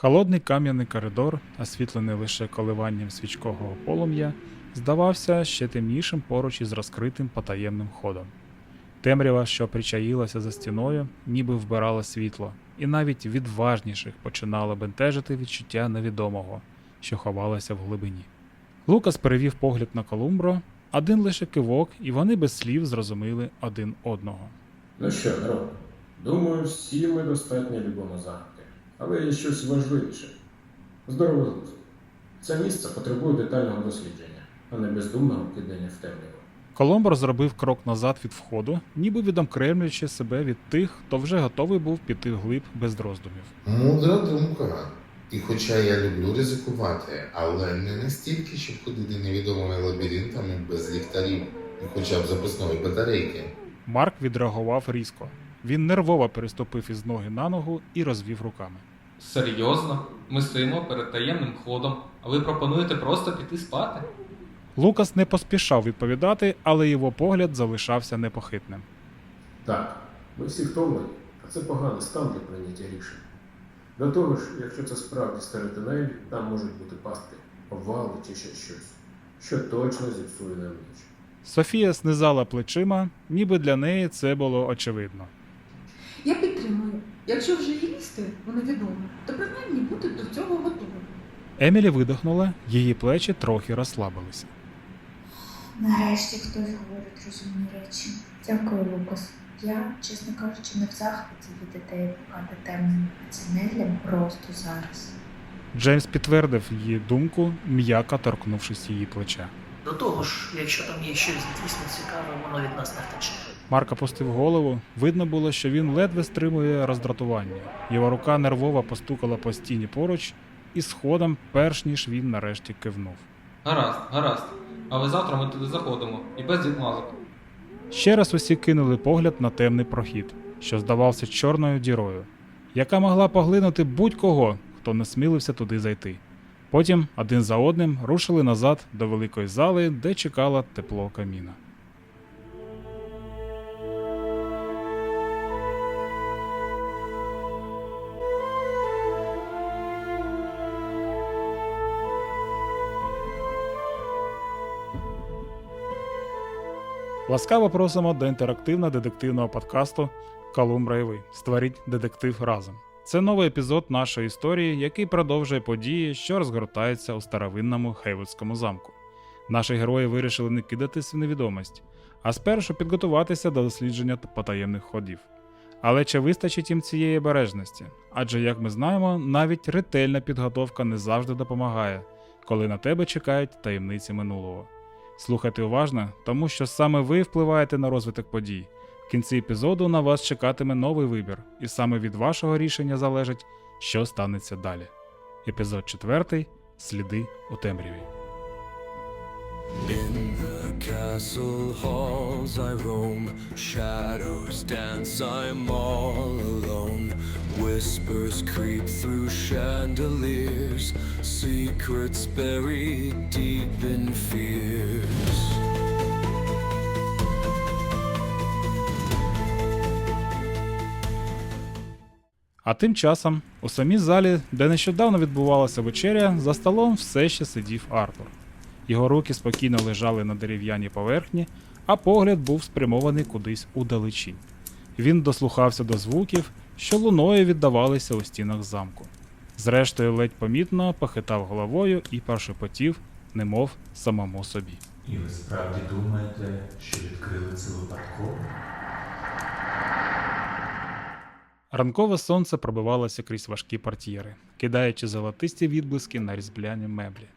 Холодний кам'яний коридор, освітлений лише коливанням свічкового полум'я, здавався ще темнішим поруч із розкритим потаємним ходом. Темрява, що причаїлася за стіною, ніби вбирала світло, і навіть відважніших починало бентежити відчуття невідомого, що ховалося в глибині. Лукас перевів погляд на Колумбро, один лише кивок, і вони без слів зрозуміли один одного. Ну що, народ, думаю, всі ми достатньо любимо загадки. Але є щось важливіше. Здоровий глузд. Це місце потребує детального дослідження, а не бездумного кидання в темряву. Коломбо зробив крок назад від входу, ніби відокремлюючи себе від тих, хто вже готовий був піти вглиб без роздумів. Мудра думка. І хоча я люблю ризикувати, але не настільки, щоб ходити невідомими лабіринтами без ліхтарів і хоча б запасної батарейки. Марк відреагував різко. Він нервово переступив із ноги на ногу і розвів руками. Серйозно? Ми стоїмо перед таємним ходом, а ви пропонуєте просто піти спати? Лукас не поспішав відповідати, але його погляд залишався непохитним. Так, ми всі втомлені, а це поганий стан для прийняття рішень. До того ж, якщо це справді старий тунель, там можуть бути пастки, обвали чи ще щось, що точно зіпсує нам ніч. Софія знизала плечима, ніби для неї це було очевидно. Я підтримую. Якщо вже і лізти у невідоме, то принаймні бути до цього готовим. Емілі видихнула, її плечі трохи розслабилися. Нарешті хтось говорить розумні речі. Дякую, Лукас. Я, чесно кажучи, не в захваті від ідеї пукати темним, а це не для просто зараз. Джеймс підтвердив її думку, м'яко торкнувшись її плеча. До того ж, якщо там є щось дійсно цікаве, воно від нас не втече. Марк опустив голову. Видно було, що він ледве стримує роздратування. Його рука нервово постукала по стіні поруч і сходом, перш ніж він нарешті кивнув. Гаразд, гаразд. Але завтра ми туди заходимо і без відмазок. Ще раз усі кинули погляд на темний прохід, що здавався чорною дірою, яка могла поглинути будь-кого, хто не смілився туди зайти. Потім один за одним рушили назад до великої зали, де чекало тепло каміна. Ласкаво просимо до інтерактивно-детективного подкасту Колумбра і. Створіть детектив разом. Це новий епізод нашої історії, який продовжує події, що розгортаються у старовинному Хейвудському замку. Наші герої вирішили не кидатись в невідомість, а спершу підготуватися до дослідження потаємних ходів. Але чи вистачить їм цієї обережності? Адже, як ми знаємо, навіть ретельна підготовка не завжди допомагає, коли на тебе чекають таємниці минулого. Слухайте уважно, тому що саме ви впливаєте на розвиток подій. В кінці епізоду на вас чекатиме новий вибір, і саме від вашого рішення залежить, що станеться далі. Епізод 4. Сліди у темряві. In the castle halls I roam, shadows dance, I'm all alone. Whispers creep through chandeliers, secrets buried deep in fears. А тим часом, у самій залі, де нещодавно відбувалася вечеря, за столом все ще сидів Артур. Його руки спокійно лежали на дерев'яній поверхні, а погляд був спрямований кудись удалечінь. Він дослухався до звуків, що луною віддавалися у стінах замку. Зрештою, ледь помітно похитав головою і прошепотів, немов самому собі. І ви справді думаєте, що відкрили це випадково? Ранкове сонце пробивалося крізь важкі портьєри, кидаючи золотисті відблиски на різьбляні меблі.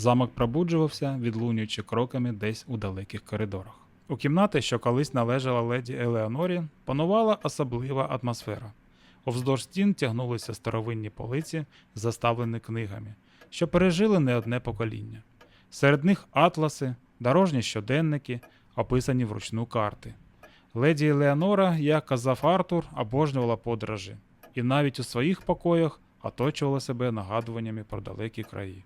Замок пробуджувався, відлунюючи кроками десь у далеких коридорах. У кімнати, що колись належала леді Елеонорі, панувала особлива атмосфера. Овздовж стін тягнулися старовинні полиці, заставлені книгами, що пережили не одне покоління. Серед них атласи, дорожні щоденники, описані вручну карти. Леді Елеонора, як казав Артур, обожнювала подорожі, і навіть у своїх покоях оточувала себе нагадуваннями про далекі краї.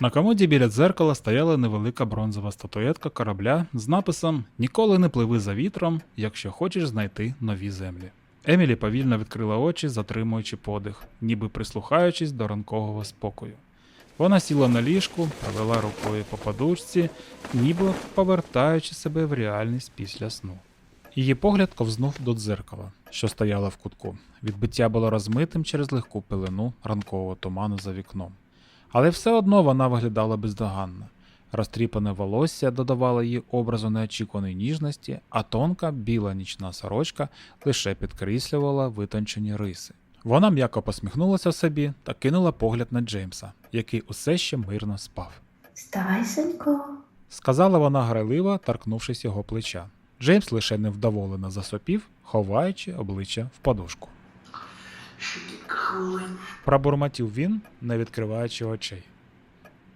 На комоді біля дзеркала стояла невелика бронзова статуетка корабля з написом Ніколи не пливи за вітром, якщо хочеш знайти нові землі. Емілі повільно відкрила очі, затримуючи подих, ніби прислухаючись до ранкового спокою. Вона сіла на ліжку, провела рукою по подушці, ніби повертаючи себе в реальність після сну. Її погляд ковзнув до дзеркала, що стояло в кутку. Відбиття було розмитим через легку пилину ранкового туману за вікном. Але все одно вона виглядала бездоганно. Розтріпане волосся додавало їй образу неочікуваної ніжності, а тонка біла нічна сорочка лише підкреслювала витончені риси. Вона м'яко посміхнулася собі та кинула погляд на Джеймса, який усе ще мирно спав. Вставай. Сказала вона грайливо, торкнувшись його плеча. Джеймс лише невдоволено засопів, ховаючи обличчя в подушку. Хвилин. Пробурмотів він, не відкриваючи очей.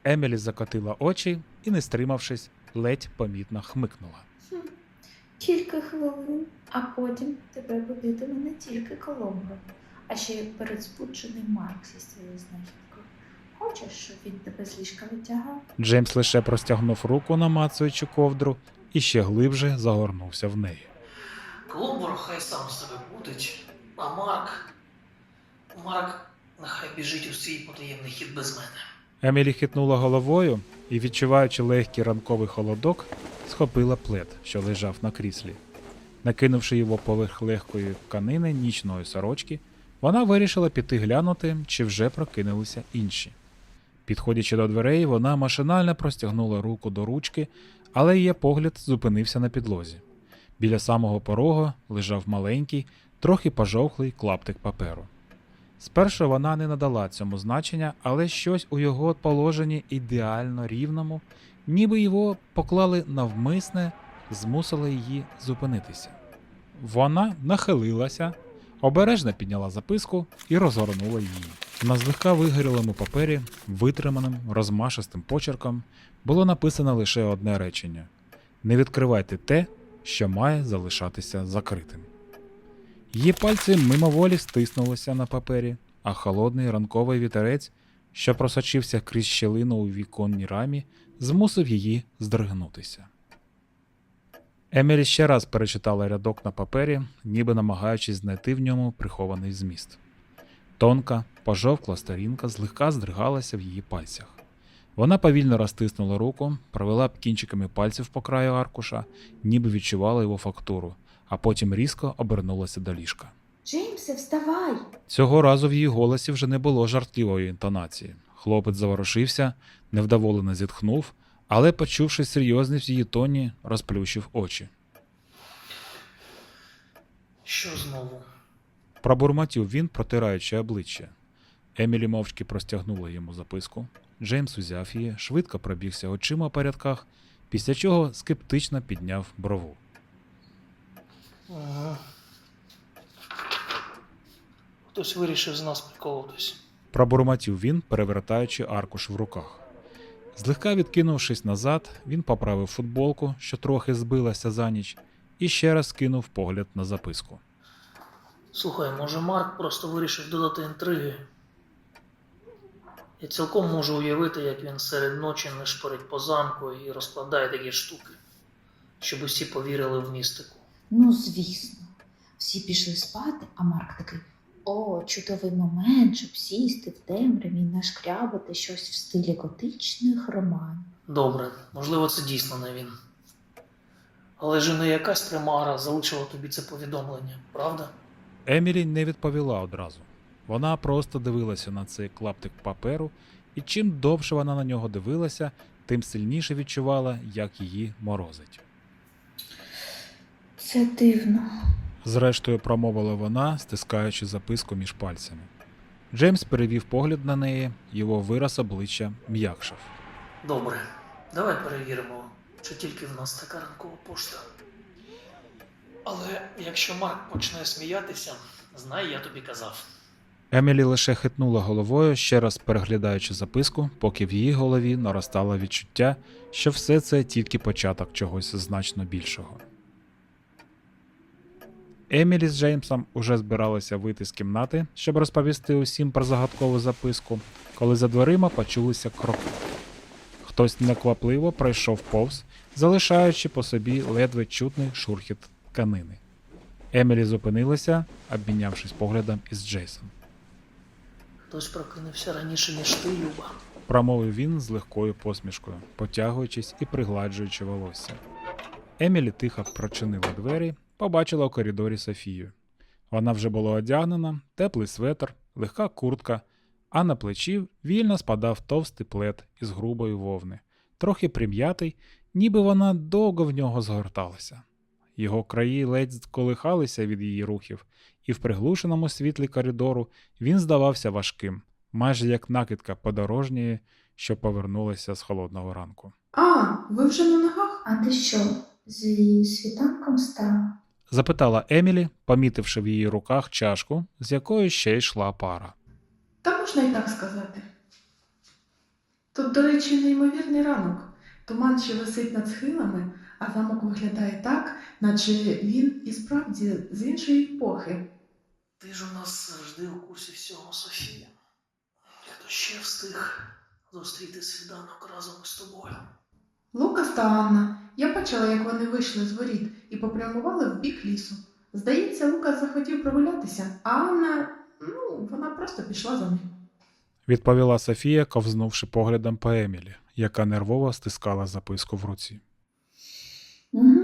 Емілі закотила очі і, не стримавшись, ледь помітно хмикнула. Хм, Кілька хвилин, а потім тебе будитиме не тільки Коломбо, а ще й передспуджений Марк зі своєю знахідкою. Хочеш, щоб він тебе з ліжка витягав? Джеймс лише простягнув руку, намацуючи ковдру, і ще глибше загорнувся в неї. Коломбор хай сам себе будить, а Марк. Марк нехай біжить у свій потаємний хід без мене. Емілі хитнула головою і, відчуваючи легкий ранковий холодок, схопила плед, що лежав на кріслі. Накинувши його поверх легкої тканини нічної сорочки, вона вирішила піти глянути, чи вже прокинулися інші. Підходячи до дверей, вона машинально простягнула руку до ручки, але її погляд зупинився на підлозі. Біля самого порога лежав маленький, трохи пожовклий клаптик паперу. Спершу вона не надала цьому значення, але щось у його положенні ідеально рівному, ніби його поклали навмисне, змусило її зупинитися. Вона нахилилася, обережно підняла записку і розгорнула її. На злегка вигорілому папері, витриманим розмашистим почерком, було написано лише одне речення: Не відкривайте те, що має залишатися закритим. Її пальці мимоволі стиснулися на папері, а холодний ранковий вітерець, що просочився крізь щелину у віконній рамі, змусив її здригнутися. Емілі ще раз перечитала рядок на папері, ніби намагаючись знайти в ньому прихований зміст. Тонка, пожовкла сторінка злегка здригалася в її пальцях. Вона повільно розтиснула руку, провела б кінчиками пальців по краю аркуша, ніби відчувала його фактуру, а потім різко обернулася до ліжка. Джеймсе, вставай! Цього разу в її голосі вже не було жартливої інтонації. Хлопець заворушився, невдоволено зітхнув, але, почувши серйозність в її тоні, розплющив очі. Що знову? Пробурмотів він, протираючи обличчя. Емілі мовчки простягнула йому записку. Джеймс узяв її, швидко пробігся очима по рядках, після чого скептично підняв брову. Ага. Хтось вирішив з нас приколотись. Пробурмотів він, перевертаючи аркуш в руках. Злегка відкинувшись назад, він поправив футболку, що трохи збилася за ніч, і ще раз кинув погляд на записку. Слухай, може Марк просто вирішив додати інтриги. Я цілком можу уявити, як він серед ночі нишпорить по замку і розкладає такі штуки, щоб усі повірили в містику. Ну, звісно. Всі пішли спати, а Марк такий: о, чудовий момент, щоб сісти в темряві і нашкрябати щось в стилі готичних романів. Добре, можливо, це дійсно не він. Але ж не якась примара залишила тобі це повідомлення, правда? Емілі не відповіла одразу. Вона просто дивилася на цей клаптик паперу, і чим довше вона на нього дивилася, тим сильніше відчувала, як її морозить. Це дивно. Зрештою, промовила вона, стискаючи записку між пальцями. Джеймс перевів погляд на неї, його вираз обличчя м'якшав. Добре, давай перевіримо, чи тільки в нас така ранкова пошта. Але якщо Марк почне сміятися, знай, я тобі казав. Емілі лише хитнула головою, ще раз переглядаючи записку, поки в її голові наростало відчуття, що все це тільки початок чогось значно більшого. Емілі з Джеймсом уже збиралися вийти з кімнати, щоб розповісти усім про загадкову записку, коли за дверима почулися кроки. Хтось неквапливо пройшов повз, залишаючи по собі ледве чутний шурхіт тканини. Емілі зупинилася, обмінявшись поглядом із Джейсом. Хтось прокинувся раніше, ніж ти, Люба. Промовив він з легкою посмішкою, потягуючись і пригладжуючи волосся. Емілі тихо прочинила двері, побачила у коридорі Софію. Вона вже була одягнена, теплий светр, легка куртка, а на плечі вільно спадав товстий плед із грубої вовни, трохи прим'ятий, ніби вона довго в нього згорталася. Його краї ледь колихалися від її рухів, і в приглушеному світлі коридору він здавався важким, майже як накидка подорожньої, що повернулася з холодного ранку. А, ви вже на ногах? А ти що, зі світанком став? Запитала Емілі, помітивши в її руках чашку, з якої ще йшла пара. Та можна і так сказати. Тут, до речі, неймовірний ранок. Туман ще висить над схилами, а замок виглядає так, наче він і справді з іншої епохи. Ти ж у нас завжди у курсі всього, Софія. Хто ще встиг зустріти свіданок разом із тобою? Лукас та Анна. Я бачила, як вони вийшли з воріт і попрямували в бік лісу. Здається, Лукас захотів прогулятися, а Анна, ну, вона просто пішла за ним. Відповіла Софія, ковзнувши поглядом по Емілі, яка нервово стискала записку в руці. Угу.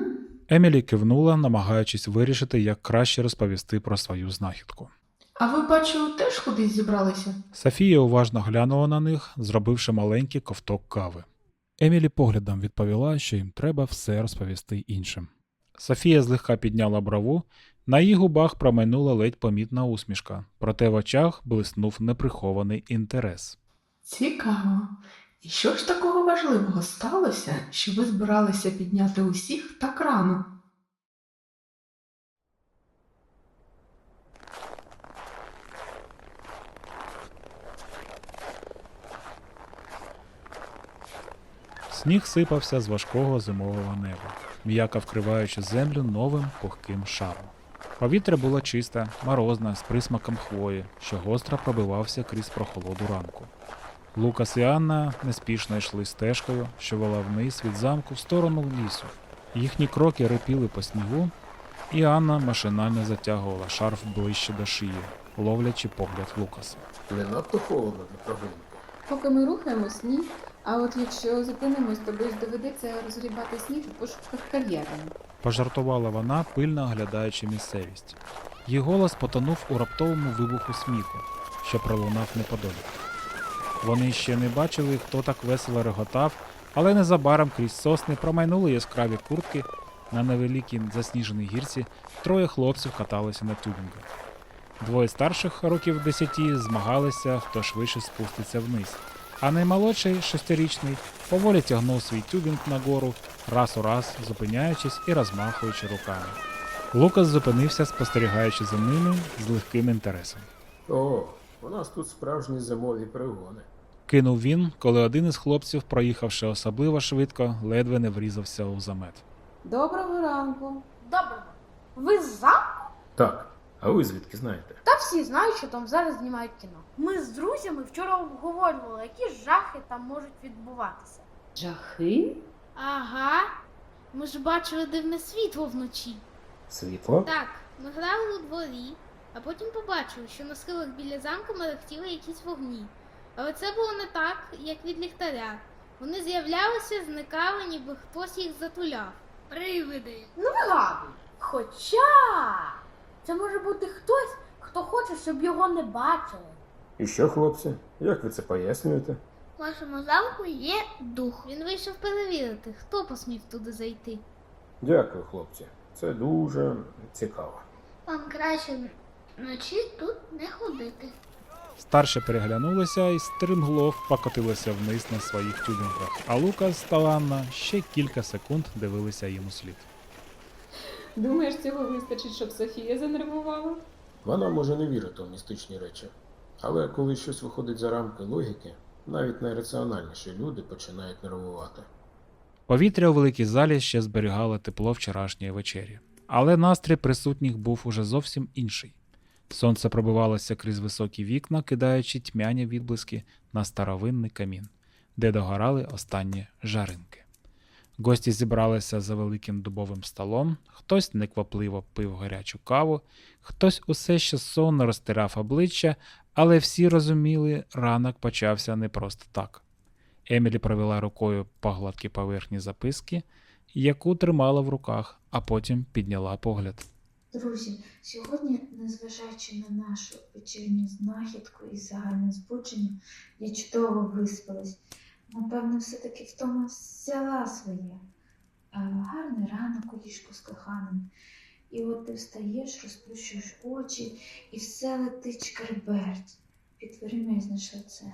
Емілі кивнула, намагаючись вирішити, як краще розповісти про свою знахідку. А ви, бачу, теж кудись зібралися? Софія уважно глянула на них, зробивши маленький ковток кави. Емілі поглядом відповіла, що їм треба все розповісти іншим. Софія злегка підняла брову, на її губах промайнула ледь помітна усмішка, проте в очах блиснув неприхований інтерес. Цікаво. І що ж такого важливого сталося, що ви збиралися підняти усіх так рано? Сніг сипався з важкого зимового неба, м'яко вкриваючи землю новим пухким шаром. Повітря було чисте, морозне, з присмаком хвої, що гостро пробивався крізь прохолоду ранку. Лукас і Анна неспішно йшли стежкою, що вела вниз від замку в сторону лісу. Їхні кроки рипіли по снігу, і Анна машинально затягувала шарф ближче до шиї, ловлячи погляд Лукаса. Не надто холодно для прогулянки. Поки ми рухаємось, ні. А от якщо зупинимось, то доведеться розгрібати сніг у пошуках кав'ярні. пожартувала вона, пильно оглядаючи місцевість. Її голос потонув у раптовому вибуху сміху, що пролунав неподалік. Вони ще не бачили, хто так весело реготав, але незабаром крізь сосни промайнули яскраві куртки. На невеликій засніженій гірці троє хлопців каталися на тюбінгах. Двоє старших років десяті змагалися, хто швидше спуститься вниз, а наймолодший, шестирічний, поволі тягнув свій тюбінг нагору, раз у раз зупиняючись і розмахуючи руками. Лукас зупинився, спостерігаючи за ними з легким інтересом. О, у нас тут справжні зимові пригони. Кинув він, коли один із хлопців, проїхавши особливо швидко, ледве не врізався у замет. Доброго ранку. Доброго. Ви з замку? Так, а ви звідки знаєте? Та всі знають, що там зараз знімають кіно. Ми з друзями вчора обговорювали, які жахи там можуть відбуватися. Жахи? Ага. Ми ж бачили дивне світло вночі. Світло? Так, ми грали у дворі, а потім побачили, що на схилах біля замку мерехтіли якісь вогні. Але це було не так, як від ліхтаря. Вони з'являлися, зникали, ніби хтось їх затуляв. Привиди. Ну вигадуй. Хоча це може бути хтось, хто хоче, щоб його не бачили. І що, хлопці? Як ви це пояснюєте? У вашому замку є дух. Він вийшов перевірити, хто посмів туди зайти. Дякую, хлопці. Це дуже цікаво. Вам краще вночі тут не ходити. Старші переглянулися і стрімглов покотилися вниз на своїх тюбінгах, а Лукас та Анна ще кілька секунд дивилися їм у слід. Думаєш, цього вистачить, щоб Софія занервувала? Вона може не вірити у містичні речі. Але коли щось виходить за рамки логіки, навіть найраціональніші люди починають нервувати. Повітря у великій залі ще зберігало тепло вчорашньої вечері, але настрій присутніх був уже зовсім інший. Сонце пробивалося крізь високі вікна, кидаючи тьмяні відблиски на старовинний камін, де догорали останні жаринки. Гості зібралися за великим дубовим столом, хтось неквапливо пив гарячу каву, хтось усе ще сонно розтирав обличчя, але всі розуміли, ранок почався не просто так. Емілі провела рукою по гладкій поверхні записки, яку тримала в руках, а потім підняла погляд. Друзі, сьогодні, незважаючи на нашу вечірню знахідку і загальне збудження, я чудово виспалась. Напевно, все-таки втома взяла своє. Е, Гарний ранок у ліжку з коханим. І от ти встаєш, розплющуєш очі, і все летить шкерберть. Під дверима я знайшла це.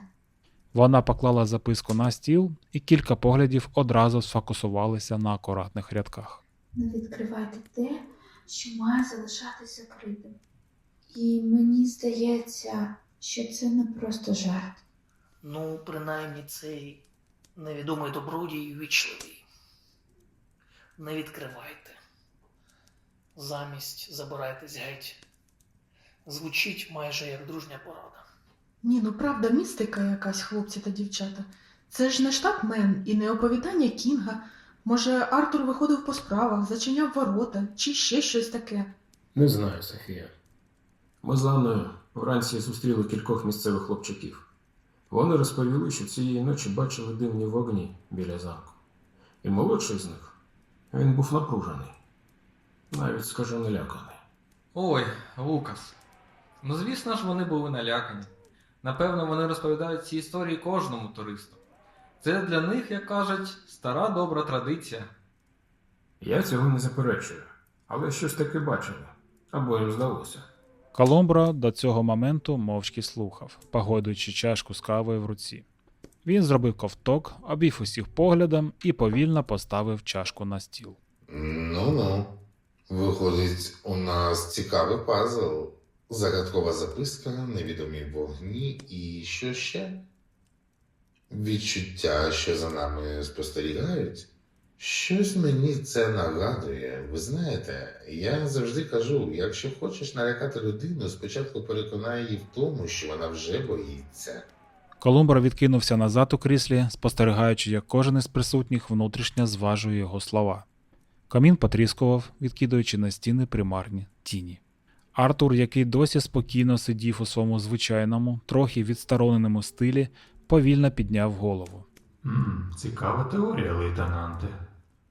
Вона поклала записку на стіл, і кілька поглядів одразу сфокусувалися на акуратних рядках. Не відкривайте те, що має залишатися закритим. І мені здається, що це не просто жарт. Ну, принаймні, цей невідомий добродій вічливий. Не відкривайте. Замість забирайтесь геть. Звучить майже як дружня порада. Ні, ну правда, містика якась, хлопці та дівчата. Це ж не штат Мен і не оповідання Кінга. Може, Артур виходив по справах, зачиняв ворота чи ще щось таке. Не знаю, Софія. Ми з Анною вранці зустріли кількох місцевих хлопчаків. Вони розповіли, що цієї ночі бачили дивні вогні біля замку. І молодший з них він був напружений, навіть скажу наляканий. Ой, Лукас. Ну звісно ж, вони були налякані. Напевно, вони розповідають ці історії кожному туристу. Це для них, як кажуть, стара добра традиція. Я цього не заперечую, але щось таке бачили, або їм здалося. Коломбро до цього моменту мовчки слухав, погодуючи чашку з кавою в руці. Він зробив ковток, обів усіх поглядом і повільно поставив чашку на стіл. Ну ну. Виходить, у нас цікавий пазл. Загадкова записка, невідомі вогні і що ще? Відчуття, що за нами спостерігають. Щось мені це нагадує. Ви знаєте, я завжди кажу: якщо хочеш налякати людину, спочатку переконай її в тому, що вона вже боїться. Колумбро відкинувся назад у кріслі, спостерігаючи, як кожен із присутніх внутрішньо зважує його слова. Камін потріскував, відкидаючи на стіни примарні тіні. Артур, який досі спокійно сидів у своєму звичайному, трохи відстороненому стилі, повільно підняв голову. Цікава теорія, лейтенанте.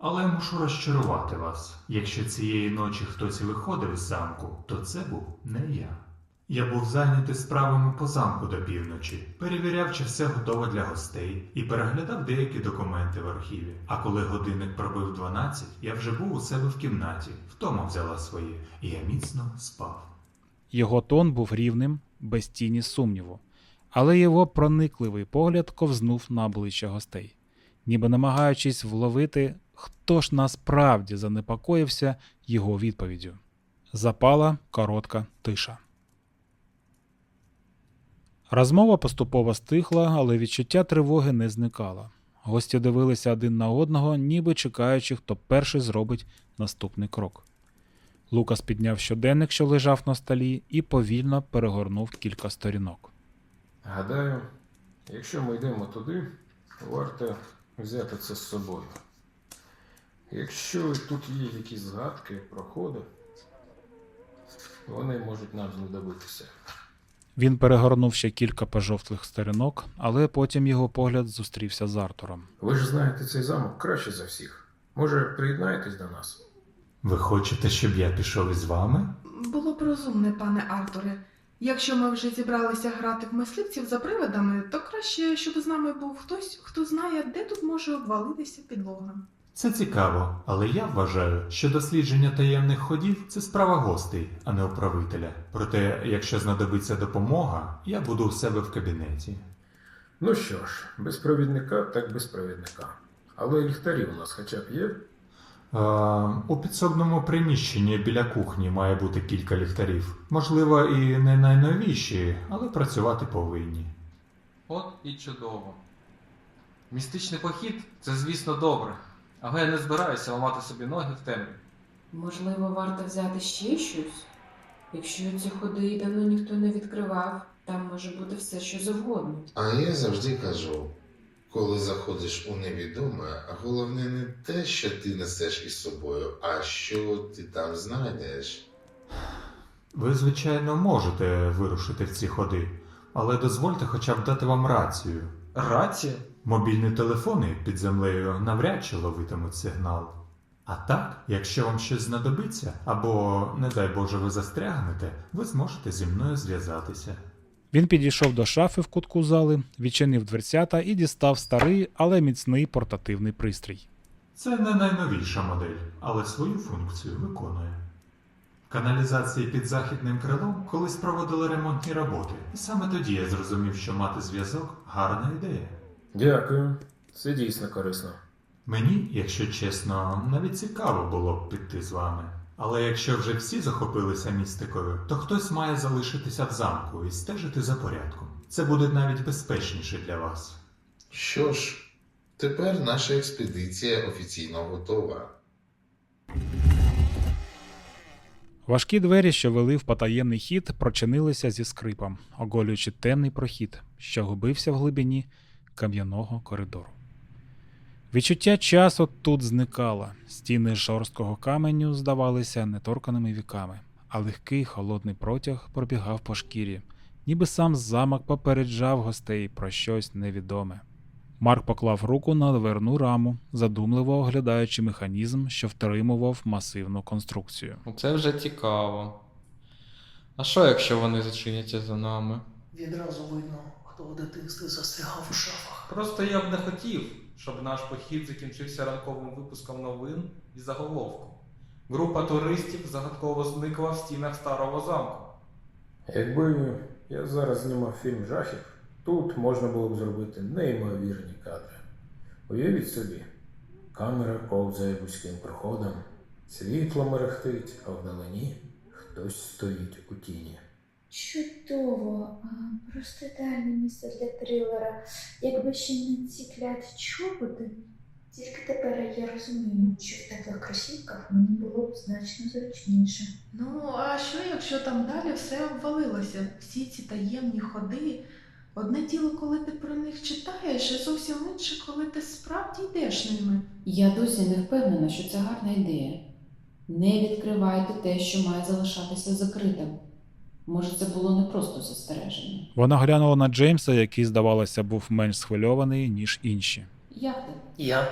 Але мушу розчарувати вас. Якщо цієї ночі хтось виходив з замку, то це був не я. Я був зайнятий справами по замку до півночі, перевіряв, чи все готово для гостей, і переглядав деякі документи в архіві. А коли годинник пробив 12, я вже був у себе в кімнаті, втома взяла своє, і я міцно спав. Його тон був рівним, без тіні сумніву, але його проникливий погляд ковзнув на обличчя гостей, ніби намагаючись вловити, хто ж насправді занепокоївся його відповіддю. Запала коротка тиша. Розмова поступово стихла, але відчуття тривоги не зникало. Гості дивилися один на одного, ніби чекаючи, хто перший зробить наступний крок. Лукас підняв щоденник, що лежав на столі, і повільно перегорнув кілька сторінок. Гадаю, якщо ми йдемо туди, варто взяти це з собою. Якщо тут є якісь згадки про ходи, вони можуть нам знадобитися. Він перегорнув ще кілька пожовтлих сторінок, але потім його погляд зустрівся з Артуром. Ви ж знаєте цей замок краще за всіх. Може, приєднаєтесь до нас? Ви хочете, щоб я пішов із вами? Було б розумне, пане Артуре. Якщо ми вже зібралися грати в мисливців за привидами, то краще, щоб з нами був хтось, хто знає, де тут може обвалитися підлога. Це цікаво, але я вважаю, що дослідження таємних ходів це справа гостей, а не управителя. Проте, якщо знадобиться допомога, я буду у себе в кабінеті. Ну що ж, без провідника, так без провідника. Але ліхтарі у нас хоча б є. Е, у підсобному приміщенні біля кухні має бути кілька ліхтарів. Можливо, і не найновіші, але працювати повинні. От і чудово. Містичний похід це, звісно, добре, але я не збираюся ламати собі ноги в темряві. Можливо, варто взяти ще щось? Якщо ці ходи давно ніхто не відкривав, там може бути все, що завгодно. А я завжди кажу: Коли заходиш у невідоме, головне не те, що ти несеш із собою, а що ти там знайдеш. Ви, звичайно, можете вирушити в ці ходи, але дозвольте хоча б дати вам рацію. Рація? Мобільні телефони під землею навряд чи ловитимуть сигнал. А так, якщо вам щось знадобиться, або, не дай Боже, ви застрягнете, ви зможете зі мною зв'язатися. Він підійшов до шафи в кутку зали, відчинив дверцята і дістав старий, але міцний портативний пристрій. Це не найновіша модель, але свою функцію виконує. Каналізації під західним крилом колись проводили ремонтні роботи, і саме тоді я зрозумів, що мати зв'язок гарна ідея. Дякую. Це дійсно корисно. Мені, якщо чесно, навіть цікаво було б піти з вами. Але якщо вже всі захопилися містикою, то хтось має залишитися в замку і стежити за порядком. Це буде навіть безпечніше для вас. Що ж, тепер наша експедиція офіційно готова. Важкі двері, що вели в потаємний хід, прочинилися зі скрипом, оголюючи темний прохід, що губився в глибині кам'яного коридору. Відчуття часу тут зникало, стіни жорсткого каменю здавалися неторканими віками, а легкий холодний протяг пробігав по шкірі, ніби сам замок попереджав гостей про щось невідоме. Марк поклав руку на дверну раму, задумливо оглядаючи механізм, що втримував масивну конструкцію. Це вже цікаво. А що, якщо вони зачиняться за нами? Відразу видно, хто в дитинстві застрягав у шафах. Просто я б не хотів, щоб наш похід закінчився ранковим випуском новин і заголовком. Група туристів загадково зникла в стінах старого замку. Якби я зараз знімав фільм жахів, тут можна було б зробити неймовірні кадри. Уявіть собі, камера ковзає вузьким проходом, світло мерехтить, а вдалині хтось стоїть у тіні. Чудово, а, просто ідеальне місце для трилера. Якби ще не ці кляті чоботи. Тільки тепер я розумію, що в таких кросівках мені було б значно зручніше. Ну, а що, якщо там далі все обвалилося? Всі ці таємні ходи. Одне діло, коли ти про них читаєш, і зовсім інше, коли ти справді йдеш ними. Я досі не впевнена, що це гарна ідея. Не відкривайте те, що має залишатися закритим. Може, це було не просто застереження. Вона глянула на Джеймса, який, здавалося, був менш схвильований, ніж інші. Як ти? Я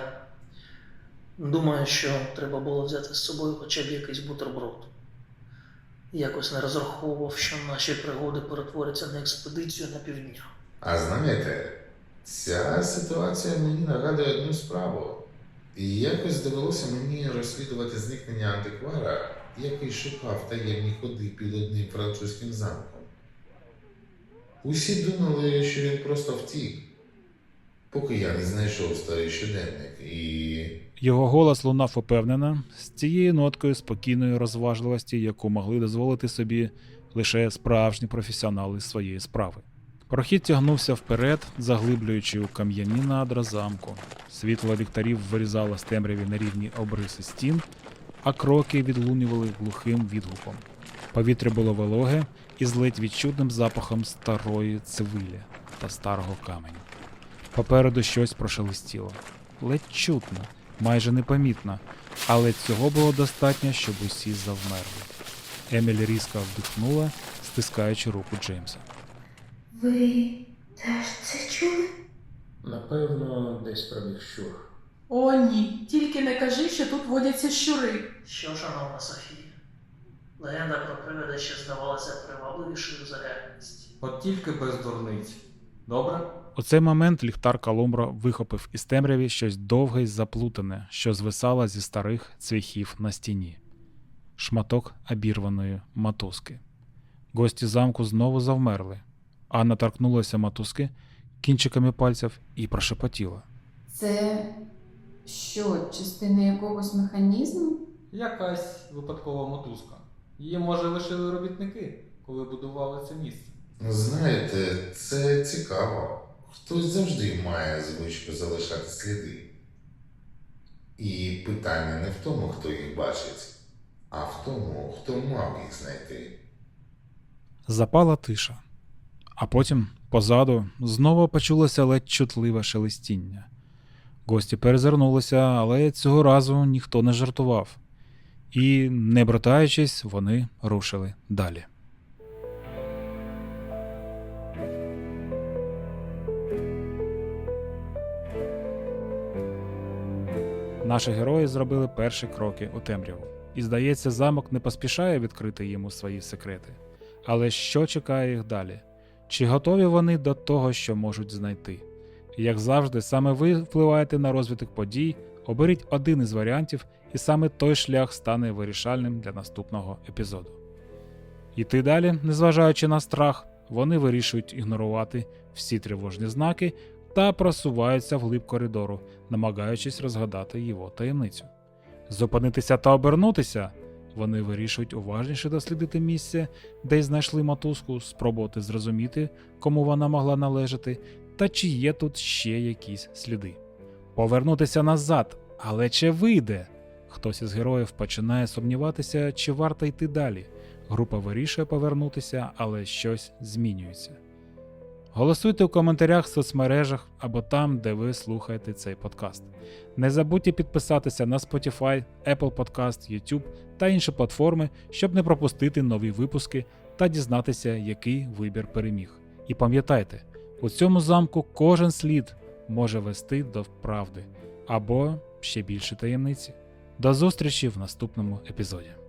думаю, що треба було взяти з собою хоча б якийсь бутерброд. Якось не розраховував, що наші пригоди перетворяться на експедицію на півдня. А знаєте, ця ситуація мені нагадує одну справу. І якось довелося мені розслідувати зникнення антиквара, який шукав таємні ходи під одним французьким замком. Усі думали, що він просто втік, поки я не знайшов старий щоденник і. Його голос лунав упевнено, з цією ноткою спокійної розважливості, яку могли дозволити собі лише справжні професіонали своєї справи. Прохід тягнувся вперед, заглиблюючи у кам'яні надра замку. Світло ліхтарів вирізало з темряві на рівні обриси стін, а кроки відлунювали глухим відгуком. Повітря було вологе і з ледь відчутним запахом старої цивилі та старого каменю. Попереду щось прошелестіло. Ледь чутно, майже непомітно, але цього було достатньо, щоб усі завмерли. Емілі різко вдихнула, стискаючи руку Джеймса. Ви теж це чули? Напевно, десь пробіг щур. О, ні, тільки не кажи, що тут водяться щури. Що, шановна Софія? Легенда про привида ще здавалася привабливішою за реальність. От тільки без дурниць. Добре? У цей момент ліхтар Калумбро вихопив із темряві щось довге й заплутане, що звисало зі старих цвяхів на стіні. Шматок обірваної мотузки. Гості замку знову завмерли. Анна торкнулася мотузки кінчиками пальців і прошепотіла. Це що, частина якогось механізму? Якась випадкова мотузка. Її, може, лишили робітники, коли будували це місце. Знаєте, це цікаво. Хтось завжди має звичку залишати сліди. І питання не в тому, хто їх бачить, а в тому, хто мав їх знайти. Запала тиша, а потім Позаду знову почулося ледь чутливе шелестіння. Гості перезирнулися, але цього разу ніхто не жартував. І, не братаючись, вони рушили далі. Наші герої зробили перші кроки у темряву. І, здається, замок не поспішає відкрити йому свої секрети. Але що чекає їх далі? Чи готові вони до того, що можуть знайти? Як завжди, саме ви впливаєте на розвиток подій, оберіть один із варіантів, і саме той шлях стане вирішальним для наступного епізоду. Іти далі, незважаючи на страх, вони вирішують ігнорувати всі тривожні знаки та просуваються вглиб коридору, намагаючись розгадати його таємницю. Зупинитися та обернутися. Вони вирішують уважніше дослідити місце, де й знайшли мотузку, спробувати зрозуміти, кому вона могла належати, та чи є тут ще якісь сліди. Повернутися назад, але чи вийде? Хтось із героїв починає сумніватися, чи варто йти далі. Група вирішує повернутися, але щось змінюється. Голосуйте у коментарях в соцмережах або там, де ви слухаєте цей подкаст. Не забудьте підписатися на Spotify, Apple Podcast, YouTube та інші платформи, щоб не пропустити нові випуски та дізнатися, який вибір переміг. І пам'ятайте, у цьому замку кожен слід може вести до правди або ще більше таємниці. До зустрічі в наступному епізоді.